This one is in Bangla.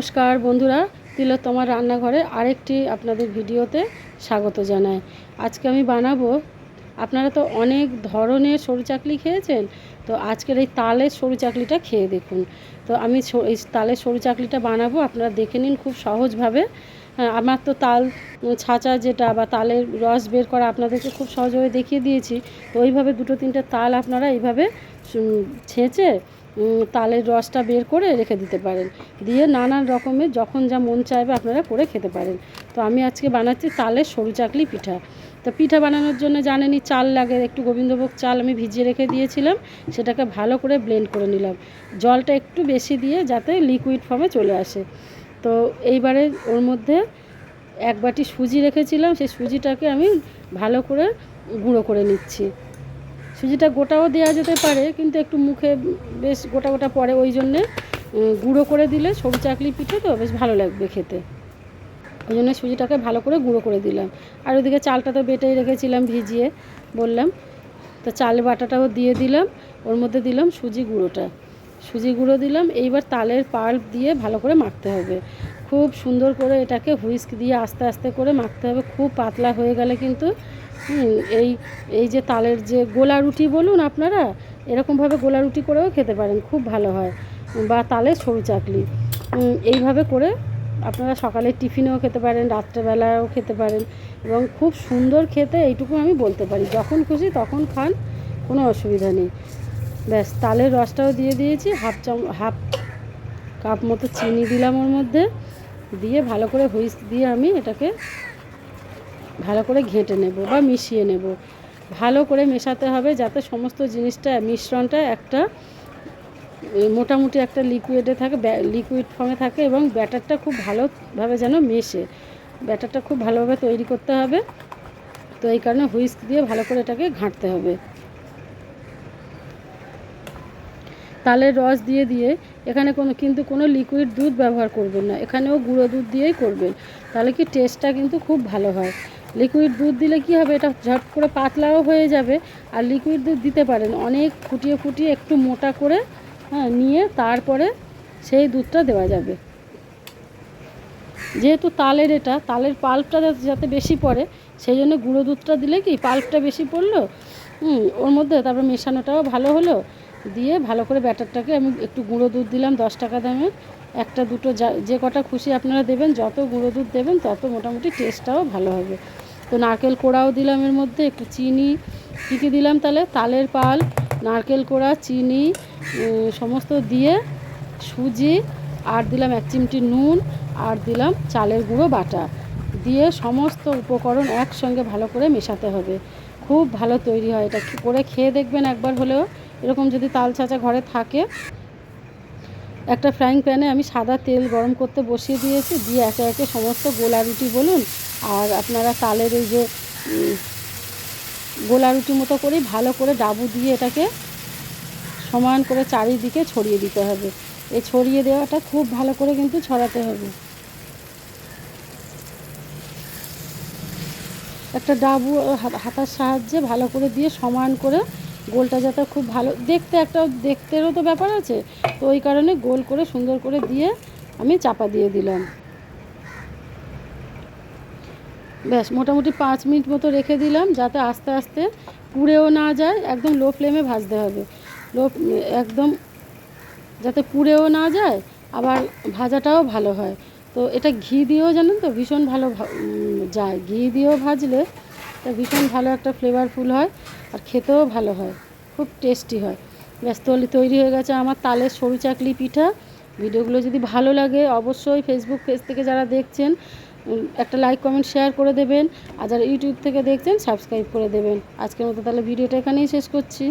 নমস্কার বন্ধুরা তিলোত্তমার রান্নাঘরে আরেকটি আপনাদের ভিডিওতে স্বাগত জানাই। আজকে আমি বানাবো আপনারা তো অনেক ধরনের সরু চাকলি খেয়েছেন তো আজকের এই তালের সরু চাকলিটা খেয়ে দেখুন। তো আমি এই তালের সরু চাকলিটা বানাবো আপনারা দেখে নিন খুব সহজভাবে। হ্যাঁ, আমার তো তাল ছাঁচা যেটা বা তালের রস বের করা আপনাদেরকে খুব সহজভাবে দেখিয়ে দিয়েছি। তো ওইভাবে দুটো তিনটে তাল আপনারা এইভাবে ছেঁচে তালের রসটা বের করে রেখে দিতে পারেন। দিয়ে নানান রকমের যখন যা মন চাইবে আপনারা করে খেতে পারেন। তো আমি আজকে বানাচ্ছি তালের সরু চাকলি পিঠা। তো পিঠা বানানোর জন্য জানেনই চাল লাগে, একটু গোবিন্দভোগ চাল আমি ভিজিয়ে রেখে দিয়েছিলাম, সেটাকে ভালো করে ব্লেন্ড করে নিলাম। জলটা একটু বেশি দিয়ে যাতে লিকুইড ফর্মে চলে আসে। তো এইবারে ওর মধ্যে এক বাটি সুজি রেখেছিলাম, সেই সুজিটাকে আমি ভালো করে গুঁড়ো করে নিচ্ছি। সুজিটা গোটাও দেওয়া যেতে পারে, কিন্তু একটু মুখে বেশ গোটা গোটা পড়ে ওই জন্যে গুঁড়ো করে দিলে সরু চাকলি পিঠে তো বেশ ভালো লাগবে খেতে। ওই জন্য সুজিটাকে ভালো করে গুঁড়ো করে দিলাম। আর ওদিকে চালটা তো বেটেই রেখেছিলাম ভিজিয়ে, বললাম। তো চাল বাটাটাও দিয়ে দিলাম, ওর মধ্যে দিলাম সুজি গুঁড়োটা। সুজি গুঁড়ো দিলাম, এইবার তালের পাল্প দিয়ে ভালো করে মাখতে হবে। খুব সুন্দর করে এটাকে হুইস্ক দিয়ে আস্তে আস্তে করে মাখতে হবে, খুব পাতলা হয়ে গেলে কিন্তু এই এই যে তালের যে গোলা রুটি বলুন আপনারা এরকমভাবে গোলা রুটি করেও খেতে পারেন, খুব ভালো হয়। বা তালের সরু চাকলি এইভাবে করে আপনারা সকালে টিফিনেও খেতে পারেন, রাত্রেবেলাও খেতে পারেন এবং খুব সুন্দর খেতে এইটুকু আমি বলতে পারি। যখন খুশি তখন খান, কোনো অসুবিধা নেই। ব্যাস, তালের রসটাও দিয়ে দিয়েছি, হাফ চাম, হাফ কাপ মতো চিনি দিলাম ওর মধ্যে। দিয়ে ভালো করে হুইস্ক দিয়ে আমি এটাকে ভালো করে ঘেঁটে নেব বা মিশিয়ে নেব। ভালো করে মেশাতে হবে যাতে সমস্ত জিনিসটা, মিশ্রণটা একটা মোটামুটি একটা লিকুইডে থাকে লিকুইড ফর্মে থাকে এবং ব্যাটারটা খুব ভালোভাবে যেন মেশে। ব্যাটারটা খুব ভালোভাবে তৈরি করতে হবে। তো এই কারণে হুইস্ক দিয়ে ভালো করে এটাকে ঘাঁটতে হবে। তালের রস দিয়ে দিয়ে এখানে কোনো, কিন্তু কোনো লিকুইড দুধ ব্যবহার করবেন না। এখানেও গুঁড়ো দুধ দিয়েই করবেন। তাহলে কি টেস্টটা কিন্তু খুব ভালো হয়। লিকুইড দুধ দিলে কি হবে? এটা ঝট করে পাতলাও হয়ে যাবে। আর লিকুইড দুধ দিতে পারেন। অনেক ফুটিয়ে ফুটিয়ে একটু মোটা করে হ্যাঁ নিয়ে তারপরে সেই দুধটা দেওয়া যাবে। যেহেতু তালের এটা, তালের পাল্পটা যাতে- বেশি পড়ে, সেই জন্য গুঁড়ো দুধটা দিলে কি, পাল্পটা বেশি পড়ল? ওর মধ্যে তারপর মেশানোটাও ভালো হলো। দিয়ে ভালো করে ব্যাটারটাকে আমি একটু গুঁড়ো দুধ দিলাম, দশ টাকা দামে। একটা, দুটো, যা কটা খুশি আপনারা দেবেন, যত গুঁড়ো দুধ দেবেন, তত মোটামুটি টেস্টটাও ভালো হবে। তো নারকেল কোড়াও দিলাম এর মধ্যে, একটু চিনি। কী কী দিলাম তাহলে? তালের পাল, নারকেল কোড়া, চিনি সমস্ত দিয়ে সুজি, আর দিলাম এক চিমটি নুন, আর দিলাম চালের গুঁড়ো বাটা। দিয়ে সমস্ত উপকরণ একসঙ্গে ভালো করে মেশাতে হবে। খুব ভালো তৈরি হয় এটা। করে খেয়ে দেখবেন একবার হলেও। এরকম যদি তাল ছাঁচা ঘরে থাকে, একটা ফ্রাইং প্যানে আমি সাদা তেল গরম করতে বসিয়ে দিয়েছি, দিয়ে একে একে সমস্ত গোলা রুটি বলুন, আর আপনারা তালের এই যে গোলা রুটি মতো করে ভালো করে ডাবু দিয়ে এটাকে সমান করে চারিদিকে ছড়িয়ে দিতে হবে। এই ছড়িয়ে দেওয়াটা খুব ভালো করে কিন্তু ছড়াতে হবে। একটা ডাবু হাতার সাহায্যে ভালো করে দিয়ে সমান করে গোলটা যাতে খুব ভালো, দেখতে একটা, দেখতেরও তো ব্যাপার আছে। তো ওই কারণে গোল করে সুন্দর করে দিয়ে আমি চাপা দিয়ে দিলাম। ব্যাস, মোটামুটি পাঁচ মিনিট মতো রেখে দিলাম, যাতে আস্তে আস্তে পুড়েও না যায়, একদম লো ফ্লেমে ভাজতে হবে। লো, একদম যাতে পুড়েও না যায়, আবার ভাজাটাও ভালো হয়। তো এটা ঘি দিয়েও জানেন তো, ভীষণ ভালো যায়। ঘি দিয়েও ভাজলে এটা ভীষণ ভালো একটা ফ্লেভারফুল হয় আর খেতেও ভালো হয়, খুব টেস্টি হয়। ব্যাস তৈরি হয়ে গেছে আমার তালের সরু চাকলি পিঠা। ভিডিওগুলো যদি ভালো লাগে অবশ্যই ফেসবুক পেজ থেকে যারা দেখছেন একটা লাইক কমেন্ট শেয়ার করে দেবেন। আর যারা ইউটিউব থেকে দেখছেন সাবস্ক্রাইব করে দেবেন। আজকের মতো তাহলে ভিডিওটা এখানেই শেষ করছি।